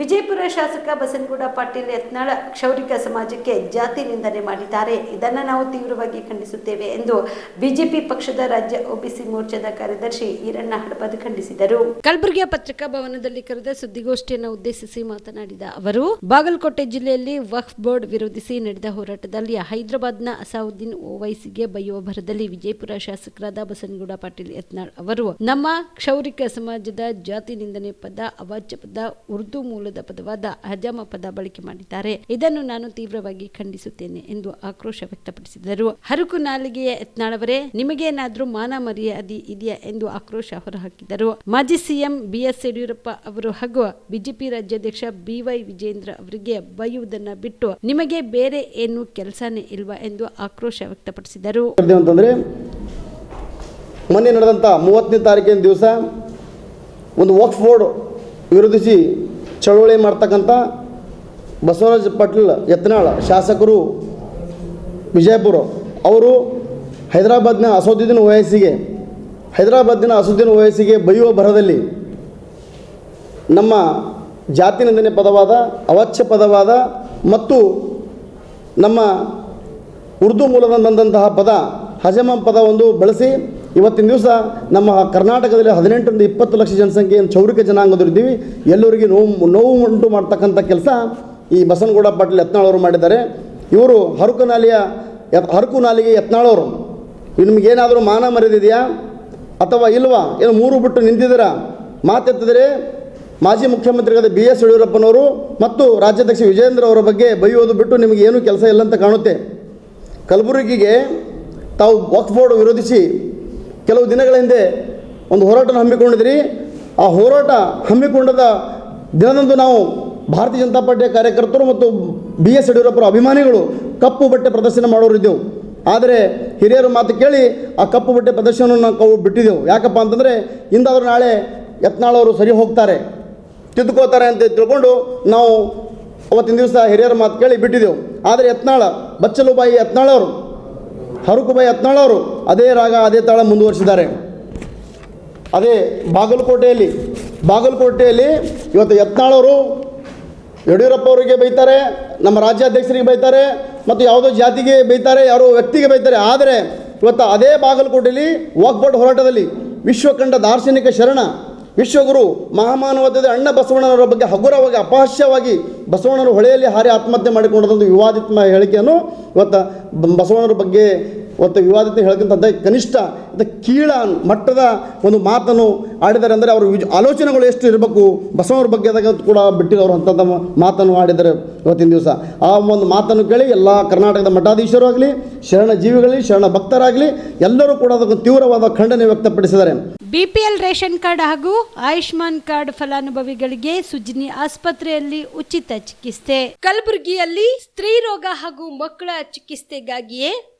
ವಿಜಯಪುರ ಶಾಸಕ ಬಸನಗೌಡ ಪಾಟೀಲ್ ಯತ್ನಾಳ ಕ್ಷೌರಿಕ ಸಮಾಜಕ್ಕೆ ಜಾತಿ ನಿಂದನೆ ಮಾಡಿದ್ದಾರೆ. ಇದನ್ನು ನಾವು ತೀವ್ರವಾಗಿ ಖಂಡಿಸುತ್ತೇವೆ ಎಂದು ಬಿಜೆಪಿ ಪಕ್ಷದ ರಾಜ್ಯ ಒಬಿಸಿ ಮೋರ್ಚಾದ ಕಾರ್ಯದರ್ಶಿ ಈರಣ್ಣ ಹಡಪದ್ ಖಂಡಿಸಿದರು. ಕಲಬುರಗಿಯ ಪತ್ರಿಕಾ ಭವನದಲ್ಲಿ ಕರೆದ ಸುದ್ದಿಗೋಷ್ಠಿಯನ್ನು ಉದ್ದೇಶಿಸಿ ಮಾತನಾಡಿದ ಅವರು, ಬಾಗಲಕೋಟೆ ಜಿಲ್ಲೆಯಲ್ಲಿ ವಕ್ಫ್ ಬೋರ್ಡ್ ವಿರೋಧಿಸಿ ನಡೆದ ಹೋರಾಟದಲ್ಲಿ ಹೈದರಾಬಾದ್ನ ಅಸಾವುದ್ದೀನ್ ಓವೈಸಿಗೆ ಬಯ್ಯುವ ಭರದಲ್ಲಿ ವಿಜಯಪುರ ಶಾಸಕರಾದ ಬಸನಗೌಡ ಪಾಟೀಲ್ ಯತ್ನಾಳ್ ಅವರು, ನಮ್ಮ ಕ್ಷೌರಿಕ ಸಮಾಜದ ಜಾತಿ ನಿಂದನೆ ಪದ, ಅವಾಚ್ಯ ಪದ, ಉರ್ದು ಮೂಲದ ಪದವಾದ ಹಜಾಮ ಪದ ಬಳಕೆ ಮಾಡಿದ್ದಾರೆ. ಇದನ್ನು ನಾನು ತೀವ್ರವಾಗಿ ಖಂಡಿಸುತ್ತೇನೆ ಎಂದು ಆಕ್ರೋಶ ವ್ಯಕ್ತಪಡಿಸಿದರು. ಹರುಕು ನಾಲಿಗೆಯ ಯತ್ನಾಳವರೇ, ನಿಮಗೇನಾದ್ರೂ ಮಾನ ಮರ್ಯಾದೆ ಇದೆಯಾ ಎಂದು ಆಕ್ರೋಶ ಹೊರಹಾಕಿದರು. ಮಾಜಿ ಸಿಎಂ ಬಿಎಸ್ ಯಡಿಯೂರಪ್ಪ ಅವರು ಹಾಗೂ ಬಿಜೆಪಿ ರಾಜ್ಯಾಧ್ಯಕ್ಷ ಬಿವೈ ವಿಜೇಂದ್ರ ಅವರಿಗೆ ಬೈಯುವುದನ್ನ ಬಿಟ್ಟು ನಿಮಗೆ ಬೇರೆ ಏನು ಕೆಲಸನೇ ಇಲ್ವಾ ಎಂದು ಆಕ್ರೋಶ ವ್ಯಕ್ತಪಡಿಸಿದರು. ಮೊನ್ನೆ ನಡೆದಂಥ ಮೂವತ್ತನೇ ತಾರೀಕಿನ ದಿವಸ ಒಂದು ವಕ್ಫ್ ಬೋರ್ಡ್ ವಿರೋಧಿಸಿ ಚಳವಳಿ ಮಾಡ್ತಕ್ಕಂಥ ಬಸವರಾಜ ಪಾಟೀಲ್ ಯತ್ನಾಳ ಶಾಸಕರು ವಿಜಯಪುರ ಅವರು ಹೈದರಾಬಾದ್ನ ಅಸೋದಿನ ವಯಸ್ಸಿಗೆ ಹೈದರಾಬಾದ್ನ ಅಸೋದಿನ ವಯಸ್ಸಿಗೆ ಬೈಯುವ ಭರದಲ್ಲಿ ನಮ್ಮ ಜಾತಿ ನಿಂದನೆ ಪದವಾದ, ಅವಾಚ್ಯ ಪದವಾದ ಮತ್ತು ನಮ್ಮ ಉರ್ದು ಮೂಲದ ಬಂದಂತಹ ಪದ, ಹಜಮಂ ಪದ ಒಂದು ಬಳಸಿ ಇವತ್ತಿನ ದಿವಸ ನಮ್ಮ ಕರ್ನಾಟಕದಲ್ಲಿ ಹದಿನೆಂಟರಿಂದ ಇಪ್ಪತ್ತು ಲಕ್ಷ ಜನಸಂಖ್ಯೆ ಏನು ಚೌರಿಕ ಜನಾಂಗದವರಿದ್ದೀವಿ ಎಲ್ಲರಿಗೆ ನೋವು ನೋವು ಉಂಟು ಮಾಡ್ತಕ್ಕಂಥ ಕೆಲಸ ಈ ಬಸನಗೌಡ ಪಾಟೀಲ್ ಯತ್ನಾಳವರು ಮಾಡಿದ್ದಾರೆ. ಇವರು ಹರಕು ನಾಲಿಯ ಹರುಕು ನಾಲಿಗೆ ಯತ್ನಾಳವರು ನಿಮಗೇನಾದರೂ ಮಾನ ಮರೆದಿದೆಯಾ ಅಥವಾ ಇಲ್ವಾ? ಏನು ಮೂರು ಬಿಟ್ಟು ನಿಂತಿದ್ದೀರಾ? ಮಾತೆತ್ತಿದರೆ ಮಾಜಿ ಮುಖ್ಯಮಂತ್ರಿಗಳಾದ ಬಿ ಎಸ್ ಯಡಿಯೂರಪ್ಪನವರು ಮತ್ತು ರಾಜ್ಯಾಧ್ಯಕ್ಷ ವಿಜೇಂದ್ರ ಅವರ ಬಗ್ಗೆ ಬೈಯೋದು ಬಿಟ್ಟು ನಿಮಗೆ ಏನೂ ಕೆಲಸ ಇಲ್ಲ ಅಂತ ಕಾಣುತ್ತೆ. ಕಲಬುರಗಿಗೆ ತಾವು ವಕ್ಫ್ ಬೋರ್ಡ್ ವಿರೋಧಿಸಿ ಕೆಲವು ದಿನಗಳ ಹಿಂದೆ ಒಂದು ಹೋರಾಟನ ಹಮ್ಮಿಕೊಂಡಿದ್ರಿ ಆ ಹೋರಾಟ ಹಮ್ಮಿಕೊಂಡದ ದಿನದಂದು ನಾವು ಭಾರತೀಯ ಜನತಾ ಪಾರ್ಟಿಯ ಕಾರ್ಯಕರ್ತರು ಮತ್ತು ಬಿ ಎಸ್ ಯಡಿಯೂರಪ್ಪರ ಅಭಿಮಾನಿಗಳು ಕಪ್ಪು ಬಟ್ಟೆ ಪ್ರದರ್ಶನ ಮಾಡೋರಿದ್ದೆವು ಆದರೆ ಹಿರಿಯರ ಮಾತು ಕೇಳಿ ಆ ಕಪ್ಪು ಬಟ್ಟೆ ಪ್ರದರ್ಶನವನ್ನು ನಾವು ಬಿಟ್ಟಿದ್ದೆವು. ಯಾಕಪ್ಪ ಅಂತಂದರೆ ಇಂದಾದರೂ ನಾಳೆ ಯತ್ನಾಳವರು ಸರಿ ಹೋಗ್ತಾರೆ. ತಿದ್ದುಕೋತಾರೆ ಅಂತ ತಿಳ್ಕೊಂಡು ನಾವು ಅವತ್ತಿನ ದಿವಸ ಹಿರಿಯರ ಮಾತು ಕೇಳಿ ಬಿಟ್ಟಿದ್ದೆವು. ಆದರೆ ಯತ್ನಾಳ, ಬಚ್ಚಲುಬಾಯಿ ಯತ್ನಾಳವರು ಹರುಕುಬಾಯಿ ಯತ್ನಾಳವರು ಅದೇ ರಾಗ, ಅದೇ ತಾಳ ಮುಂದುವರಿಸಿದ್ದಾರೆ. ಅದೇ ಬಾಗಲಕೋಟೆಯಲ್ಲಿ ಬಾಗಲಕೋಟೆಯಲ್ಲಿ ಇವತ್ತು ಯತ್ನಾಳವರು ಯಡಿಯೂರಪ್ಪ ಅವರಿಗೆ ಬೈತಾರೆ, ನಮ್ಮ ರಾಜ್ಯಾಧ್ಯಕ್ಷರಿಗೆ ಬೈತಾರೆ ಮತ್ತು ಯಾವುದೋ ಜಾತಿಗೆ ಬೈತಾರೆ, ಯಾರೋ ವ್ಯಕ್ತಿಗೆ ಬೈತಾರೆ. ಆದರೆ ಇವತ್ತು ಅದೇ ಬಾಗಲಕೋಟೆಯಲ್ಲಿ ವಾಕ್ಬೋಟ್ ಹೋರಾಟದಲ್ಲಿ ವಿಶ್ವಕಂಡ ದಾರ್ಶನಿಕ ಶರಣ, ವಿಶ್ವಗುರು ಮಹಾಮಾನವತೆ ಅಣ್ಣ ಬಸವಣ್ಣನವರ ಬಗ್ಗೆ ಹಗುರವಾಗಿ, ಅಪಹಾಸ್ಯವಾಗಿ ಬಸವಣ್ಣನ ಹೊಳೆಯಲ್ಲಿ ಹಾರಿ ಆತ್ಮಹತ್ಯೆ ಮಾಡಿಕೊಂಡದೊಂದು ವಿವಾದಿತ ಹೇಳಿಕೆಯನ್ನು ಇವತ್ತು ಬಸವಣ್ಣರ ಬಗ್ಗೆ ಇವತ್ತು ವಿವಾದಿತ ಹೇಳಿದಂಥ ಕನಿಷ್ಠ ಅಂತ ಕೀಳ ಮಟ್ಟದ ಒಂದು ಮಾತನ್ನು ಆಡಿದ್ದಾರೆ ಅಂದರೆ ಅವರು ವಿಜ್ ಆಲೋಚನೆಗಳು ಎಷ್ಟು ಇರಬೇಕು? ಬಸವರ ಬಗ್ಗೆ ಕೂಡ ಬಿಟ್ಟಿರೋರು ಅಂಥದ್ದು ಮಾತನ್ನು ಆಡಿದ್ದಾರೆ ಇವತ್ತಿನ ದಿವಸ. ಆ ಒಂದು ಮಾತನ್ನು ಕೇಳಿ ಎಲ್ಲ ಕರ್ನಾಟಕದ ಮಠಾಧೀಶರು ಆಗಲಿ ಶರಣ ಜೀವಿಗಳಲ್ಲಿ ಶರಣ ಭಕ್ತರಾಗಲಿ ಎಲ್ಲರೂ ಕೂಡ ಅದಕ್ಕೆ ತೀವ್ರವಾದ ಖಂಡನೆ ವ್ಯಕ್ತಪಡಿಸಿದ್ದಾರೆ. ಬಿಪಿಎಲ್ ರೇಷನ್ ಕಾರ್ಡ್ ಹಾಗೂ ಆಯುಷ್ಮಾನ್ ಕಾರ್ಡ್ ಫಲಾನುಭವಿಗಳಿಗೆ ಸುಜಿನಿ ಆಸ್ಪತ್ರೆಯಲ್ಲಿ ಉಚಿತ ಚಿಕಿತ್ಸೆ. ಕಲಬುರಗಿಯಲ್ಲಿ ಸ್ತ್ರೀ ರೋಗ ಹಾಗೂ ಮಕ್ಕಳ ಚಿಕಿತ್ಸೆಗಾಗಿಯೇ